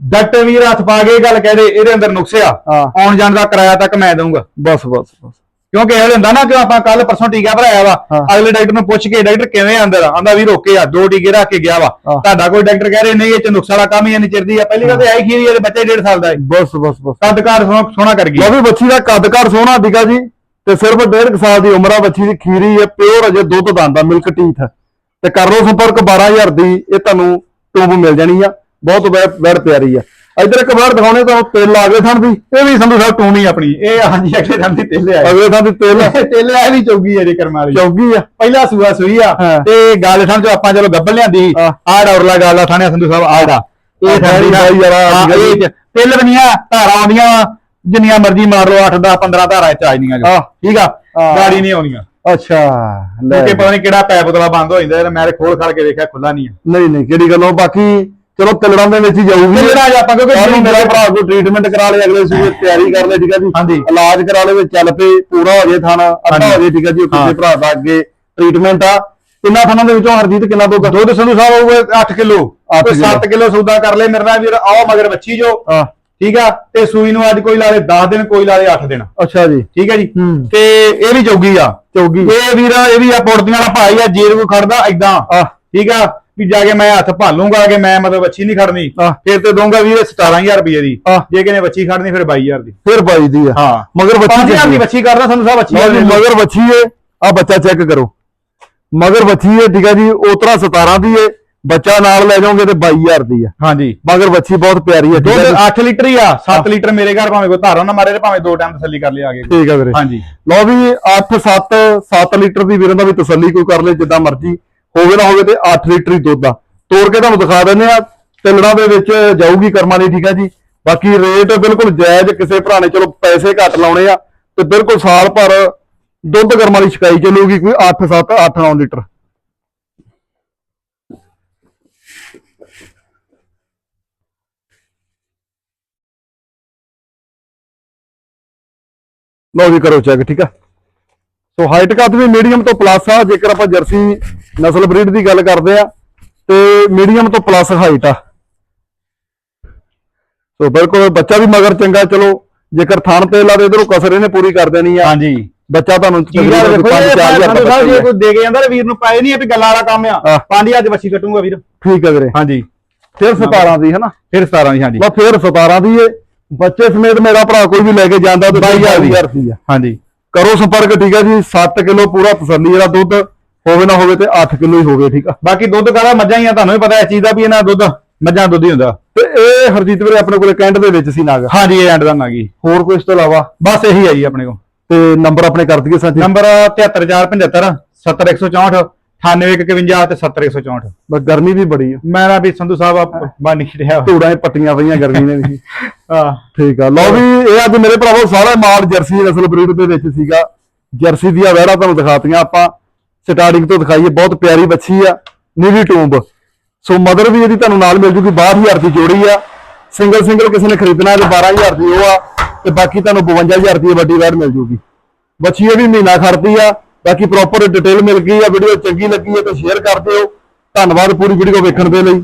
ਡਾਕਟਰ ਵੀਰ ਹੱਥ ਪਾ ਕੇ ਇਹ ਗੱਲ ਕਹਿ ਦੇ ਇਹਦੇ ਅੰਦਰ ਨੁਕਸ ਆ। ਹਾਂ। ਆਉਣ ਜਾਣ ਦਾ ਕਿਰਾਇਆ ਤੱਕ ਮੈਂ ਦਊਂਗਾ। ਬਸ ਬਸ ਬਸ। ਕਿਉਂਕਿ ਇਹ ਹੁੰਦਾ ਨਾ ਕਿ ਆਪਾਂ ਕੱਲ ਪਰਸੋਂ ਟੀਕਾ ਭਰਾਇਆ ਵਾ ਹਾਂ। ਅਗਲੇ ਡਾਕਟਰ ਨੂੰ ਪੁੱਛ ਕੇ ਡਾਕਟਰ ਕਿਵੇਂ ਆ? ਅੰਦਰ ਆਂਦਾ ਵੀ ਰੋਕੇ ਆ ਦੋ ਟੀਕੇ ਰੱਖ ਕੇ ਗਿਆ ਵਾ। ਹਾਂ। ਤੁਹਾਡਾ ਕੋਈ ਡਾਕਟਰ ਕਹਿ ਰਹੇ ਨਹੀਂ ਇਹ ਚ ਨੁਕਸ ਵਾਲਾ ਕੰਮ ਹੀ ਨਹੀਂ ਚਿਰਦੀ ਆ। ਪਹਿਲੀ ਗੱਲ ਤੇ ਆਈ ਖੀਰੀ ਇਹਦੇ ਬੱਚੇ 1.5 ਸਾਲ ਦਾ ਹੈ। ਬਸ ਬਸ ਬਸ। ਕੱਦ ਕਾਰ ਸੋਹਣਾ ਕਰ ਗਈ। ਲਓ ਵੀ ਬੱਚੀ ਦਾ ਕੱਦ ਘਰ ਸੋਹਣਾ ਦੀਗਾ ਜੀ ਤੇ ਸਿਰਫ ਡੇਢ ਕੁ ਸਾਲ ਦੀ ਉਮਰ ਆ ਬੱਚੀ ਦੀ ਖੀਰੀ ਹੈ ਪਿਓਰ ਅਜੇ ਦੁੱਧ ਦੰਦਾ ਮਿਲਕ ਟੀਥ। ਤੇ ਕਰ ਲਓ ਸੰਪਰਕ 12000 ਦੀ ਇਹ ਤੁਹਾਨੂੰ ਟੂਬ ਮਿਲ ਜਾਣੀ ਆ। ਬਹੁਤ ਵੈ- ਵੈੜ ਪਿਆਰੀ ਆ। ਇਧਰ ਇੱਕ ਵਾਰ ਦਿਖਾਉਣੇ ਤੁਹਾਨੂੰ ਤੇਲ ਆ ਗਏ ਥਣ ਦੀ ਇਹ ਵੀ ਸੰਧੂ ਸਾਹਿਬ ਟੂਣੀ ਆਪਣੀ। ਇਹ ਹਾਂਜੀ ਅਗਲੇ ਦਿਨ ਦੀ ਤੇਲੇ ਆਏ ਅਗਲੇ ਥਣ ਦੀ ਤੇਲ ਤੇਲੇ ਆਏ ਨਹੀਂ ਚੌਗੀ ਅਜੇ ਕਰਮ ਵਾਲੀ। ਚੌਗੀ ਆ। ਪਹਿਲਾ ਸੂਆ ਸੂਈ ਆ ਹਾਂ। ਤੇ ਗੱਲ ਥਾਂ ਚੋਂ ਆਪਾਂ ਚਲੋ ਗੱਬਲ ਲਿਆਂਦੀ। ਹਾਂ। ਆੜ ਔਰਲਾ ਗੱਲ ਆ ਥਾਣੇ ਸੰਧੂ ਸਾਹਿਬ ਆੜਾ ਇਹ ਠਹਿਰੀ ਬਾਈ ਯਾਰ, ਹਾਂ, ਹੈ ਇਹ ਤਿਲ ਬਨੀਆਂ ਧਾਰਾਂ ਆਉਂਦੀਆਂ। ਵਾਂ, ਜਿੰਨੀਆਂ ਮਰਜ਼ੀ ਮਾਰ ਲਓ 8 10 15 ਧਾਰਾਂ ਚ ਆ ਜਾਂਦੀਆਂ ਜੋ। ਆਹ। ਠੀਕ ਆ? ਹਾਂ। ਗਾੜੀ ਨਹੀਂ ਆਉਂਦੀਆਂ ਅੱਛਾ ਲੈ ਕਿ ਪਤਾ ਨਹੀਂ ਕਿਹੜਾ ਪੈਪ ਉਤਲਾ ਬੰਦ ਹੋ ਜਾਂਦਾ ਤੇ ਮੈਂ ਤੇ ਖੋਲ ਖੜ ਕੇ ਵੇਖਿਆ ਖੁੱਲਾ ਨਹੀਂ ਆ। ਨਹੀਂ ਨਹੀਂ ਕਿਹੜੀ ਗੱਲੋਂ? ਬਾਕੀ ਚਲੋ ਤਿਲੜਾਂ ਦੇ ਵਿੱਚ ਹੀ ਜਾਊਗੀ। ਤਿਲੜਾਂ 'ਚ ਆਪਾਂ ਕਿਉਂਕਿ ਸਾਨੂੰ ਮੇਰਾ ਭਰਾ ਕੋਈ ਟ੍ਰੀਟਮੈਂਟ ਕਰਾ ਲੇ ਅਗਲੇ ਸੂਬੇ ਤਿਆਰੀ ਕਰ ਲੈ ਠੀਕ ਹੈ ਜੀ? ਹਾਂਜੀ। ਇਲਾਜ ਕਰਾ ਲੇ ਵਿੱਚ ਚੱਲ ਪਏ ਪੂਰਾ ਹੋ ਜੇ ਥਾਣਾ ਅੱਧਾ। ਹੋ ਜੇ ਠੀਕ ਹੈ ਜੀ ਉਹ ਕਿਸੇ। ਭਰਾ ਦਾ ਅੱਗੇ ਟ੍ਰੀਟਮੈਂਟ ਆ। ਕਿੰਨਾ ਥਾਣਾ ਦੇ ਵਿੱਚੋਂ ਹਰਜੀਤ ਕਿੰਨਾ ਦੁੱਧ ਦੁੱਧ ਸੰਧੂ ਸਾਹਿਬ ਹੋਊਗਾ 8 ਕਿਲੋ। ਕੋਈ ਕਿੱਲੋ। 7 ਕਿਲੋ ਸੌਦਾ ਕਰ ਲੈ ਮੇਰੇ ਨਾਲ ਵੀਰ ਆਓ ਮਗਰ ਬੱਚੀ ਜੋ। ਠੀਕ ਆ? ਤੇ ਸੂਈ ਨੂੰ ਅੱਜ ਕੋਈ ਲਾ ਲੇ 10 ਦਿਨ ਕੋਈ ਲਾ ਲੇ 8 ਦਿਨ। ਅੱਛਾ ਜੀ। ਠੀਕ ਹੈ ਜੀ। ਤੇ ਇਹ ਵੀ ਜੋਗੀ ਆ। ਚੌਗੀ। ਇਹ ਵੀਰ ਇਹ ਵੀ ਆ ਪੌੜੀਆਂ ਵਾਲਾ ਭਾਈ ਆ ਜੇ ਕੋਈ ਖੜਦਾ ਐਦਾਂ ਆ। ਠੀਕ ਆ? ਵੀ ਜਾ ਕੇ ਮੈਂ ਹੱਥ ਭਾਲੂੰਗਾ ਕਿ ਮੈਂ ਮਤਲਬ ਬੱਚੀ ਨਹੀਂ ਖੜਨੀ ਆਹ। ਫਿਰ ਤੇ ਦਊਂਗਾ ਵੀਰ 17000 ਰੁਪਏ ਦੀ। ਆਹ। ਜੇ ਕਿਨੇ ਬੱਚੀ ਖੜਨੀ ਫਿਰ 22000 ਦੀ। ਫਿਰ ਬਾਈ ਦੀ ਆ। ਹਾਂ। ਮਗਰ ਬੱਚੀ 5000 ਦੀ ਚੰਗੀ। ਬੱਚੀ ਕਰਦਾ ਸਾਨੂੰ ਸਾਹਿਬ ਬੱਚੀ ਜੀ, ਮਗਰ ਬੱਚੀ ਏ ਆ ਬੱਚਾ ਚੈੱਕ ਕਰੋ। ਮਗਰ ਬੱਚੀ ਏ ਠੀਕ ਹੈ ਜੀ ਉਤਰਾ 17 ਦੀ ਏ ਬੱਚਾ ਨਾਲ ਲੈ ਜਾਓਗੇ ਤੇ 22000 ਦੀ ਆ। ਹਾਂਜੀ। ਮਗਰ ਬੱਚੀ ਬਹੁਤ ਪਿਆਰੀ ਹੈ ਠੀਕ ਦੁੱਧ ਜੀ। 8 ਲੀਟਰ ਹੀ ਆ 7 ਲੀਟਰ ਮੇਰੇ ਘਰ ਭਾਵੇਂ ਕੋਈ ਧਾਰਾ ਨਾ ਮਾਰੇ ਤੇ ਭਾਵੇਂ ਦੋ ਟਾਈਮ ਤਸੱਲੀ ਕਰ ਲਿਆ ਆਗੇ ਠੀਕ ਹੈ ਵੀਰੇ। ਹਾਂਜੀ। ਲਓ ਵੀ 8 7 7 ਲੀਟਰ ਦੀ ਵੀਰਾਂ ਦਾ ਵੀ ਤਸੱਲੀ ਕੋਈ ਕਰ ਲੇ ਜਿੱਦਾਂ ਮਰਜ਼ੀ। ਹੋਵੇ ਨਾ ਹੋਵੇ ਤੇ 8 ਲੀਟਰ ਹੀ ਦੁੱਧ ਆ। ਤੋੜ ਕੇ ਤੁਹਾਨੂੰ ਦਿਖਾ ਦਿੰਦੇ ਆ ਤਿਲੜਾਂ ਦੇ ਵਿੱਚ ਜਾਊਗੀ ਕਰਮਾਂ ਦੀ ਠੀਕ ਹੈ ਜੀ। ਬਾਕੀ ਰੇਟ ਬਿਲਕੁਲ ਜਾਇਜ਼, ਕਿਸੇ ਭਰਾ ਨੇ ਚਲੋ ਪੈਸੇ ਘੱਟ ਲਾਉਣੇ ਆ ਤੇ ਬਿਲਕੁਲ ਸਾਲ ਭਰ ਦੁੱਧ ਕਰਮਾਂ ਦੀ ਛਕਾਈ ਚੱਲੂਗੀ, ਕੋਈ 8 7 8 9 ਲੀਟਰ। ਲਓ ਜੀ, ਕਰੋ ਚੈੱਕ ਠੀਕ ਆ? ਸੋ ਹਾਈਟ ਕੱਦ ਵੀ ਮੀਡੀਅਮ ਤੋਂ ਪਲੱਸ ਆ ਜੇਕਰ ਆਪਾਂ ਜਰਸੀ ਨਸਲ ਬਰੀਡ ਦੀ ਗੱਲ ਕਰਦੇ ਆ ਤੇ ਮੀਡੀਅਮ ਤੋਂ ਪਲੱਸ ਹਾਈਟ ਆ। ਸੋ ਬਿਲਕੁਲ ਬੱਚਾ ਵੀ ਮਗਰ ਚੰਗਾ ਚਲੋ ਜੇਕਰ ਥਣ ਤੇ ਲਾ ਦੇ ਇਧਰੋਂ ਕਸਰ ਇਹਨੇ ਪੂਰੀ ਕਰ ਦੇਣੀ ਆ। ਹਾਂਜੀ। ਬੱਚਾ ਤੁਹਾਨੂੰ ਤਕਰੀਬਨ ਦੇਖੋ ਪੰਜ ਇਹ ਚਾਰ ਹਜ਼ਾਰ ਸਾਨੂੰ ਦਾ ਸਾਹਿਬ ਜੇ ਬੱਚਾ ਕੋਈ ਦੇ ਕੇ ਜਾਂਦਾ ਵੀਰ ਨੂੰ ਪਾਏ ਨਹੀਂ ਇਹ ਵੀ ਗੱਲਾਂ ਵਾਲਾ ਕੰਮ ਆ। ਆਹ। 5000 ਦੀ ਬੱਚੀ ਕੱਟੂਗਾ ਵੀਰ। ਠੀਕ ਹੈ ਵੀਰੇ। ਹਾਂਜੀ। ਫਿਰ 17 ਦੀ ਹੈ ਨਾ ਫਿਰ 17 ਦੀ ਹਾਂਜੀ। ਫਿਰ 17 ਦੀ ਏ। ਬੱਚੇ ਸਮੇਤ ਮੇਰਾ ਭਰਾ ਕੋਈ ਵੀ ਲੈ ਕੇ ਜਾਂਦਾ ਤੇ 22000 ਦੀ। ਹਾਂਜੀ। ਕਰੋ ਸੰਪਰਕ ਠੀਕ ਹੈ ਜੀ? 7 ਕਿਲੋ ਪੂਰਾ ਤਸੱਲੀ ਵਾਲਾ ਦੁੱਧ ਹੋਵੇ ਨਾ ਹੋਵੇ ਤੇ 8 ਕਿਲੋ ਹੀ ਹੋਵੇ ਠੀਕ ਆ? ਬਾਕੀ ਦੁੱਧ ਕਾਹਦਾ? ਮੱਝਾਂ ਹੀ ਆ ਤੁਹਾਨੂੰ ਵੀ ਪਤਾ ਇਸ ਚੀਜ਼ ਦਾ ਵੀ ਇਹਨਾਂ ਦੁੱਧ ਮੱਝਾਂ ਦੁੱਧ ਹੀ ਹੁੰਦਾ। ਤੇ ਇਹ ਹਰਜੀਤ ਵੀਰੇ ਆਪਣੇ ਕੋਲੇ ਕੈਂਟ ਦੇ ਵਿੱਚ ਸੀ ਨਾਗ। ਹਾਂਜੀ ਇਹ ਐਂਡ ਦਾ ਨਾ ਗਈ ਹੋਰ ਕੋਈ ਇਸ ਤੋਂ ਇਲਾਵਾ? ਬਸ ਇਹੀ ਆ ਜੀ ਆਪਣੇ ਕੋਲ। ਤੇ ਨੰਬਰ ਆਪਣੇ ਕਰ ਦਈਏ ਸਾਂਝੇ। ਨੰਬਰ 73475 70164 9851 ਤੇ 70164 ਬਸ ਗਰਮੀ ਵੀ ਬੜੀ ਆ। ਮੈਂ ਨਾ ਵੀ ਸੰਧੂ ਸਾਹਿਬ ਆ ਬਣ ਨਹੀਂ ਰਿਹਾ। ਧੂੜਾਂ 'ਚ ਪੱਟੀਆਂ ਪਈਆਂ ਗਰਮੀ ਨੇ। ਵੀ ਹਾਂ। ਠੀਕ ਆ। ਲਓ ਵੀ, ਇਹ ਅੱਜ ਮੇਰੇ ਭਰਾਵੋ ਸਾਰਾ ਮਾਲ ਜਰਸੀ ਨਸਲ ਬਰੀਡ ਦੇ ਵਿੱਚ ਸੀਗਾ। ਜਰਸੀ ਦੀਆਂ ਵਹਿੜਾ ਤੁਹਾਨੂੰ ਦਿਖਾਤੀਆਂ ਆਪਾਂ। ਸਟਾਰਟਿੰਗ ਤੋਂ ਦਿਖਾਈਏ, ਬਹੁਤ ਪਿਆਰੀ ਬੱਚੀ ਆ, ਨੀਲੀ ਟੂੰਬ। ਸੋ ਮਦਰ ਵੀ ਇਹਦੀ ਤੁਹਾਨੂੰ ਨਾਲ ਮਿਲ ਜੂਗੀ 62000 ਦੀ ਜੋੜੀ ਆ। ਸਿੰਗਲ ਸਿੰਗਲ ਕਿਸੇ ਨੇ ਖਰੀਦਣਾ ਤੇ 12000 ਦੀ ਉਹ ਆ। ਤੇ ਬਾਕੀ ਤੁਹਾਨੂੰ 52000 ਦੀ ਵੱਡੀ ਵੈੜ ਮਿਲ ਜੂਗੀ। ਬੱਚੀ ਇਹ ਵੀ ਮਹੀਨਾ ਖੜਦੀ ਆ। ਬਾਕੀ ਪ੍ਰੋਪਰ ਡਿਟੇਲ ਮਿਲ ਗਈ ਆ ਵੀਡੀਓ ਚੰਗੀ ਲੱਗੀ ਹੈ ਤਾਂ ਸ਼ੇਅਰ ਕਰ ਦਿਓ। ਧੰਨਵਾਦ ਪੂਰੀ ਵੀਡੀਓ ਵੇਖਣ ਦੇ ਲਈ।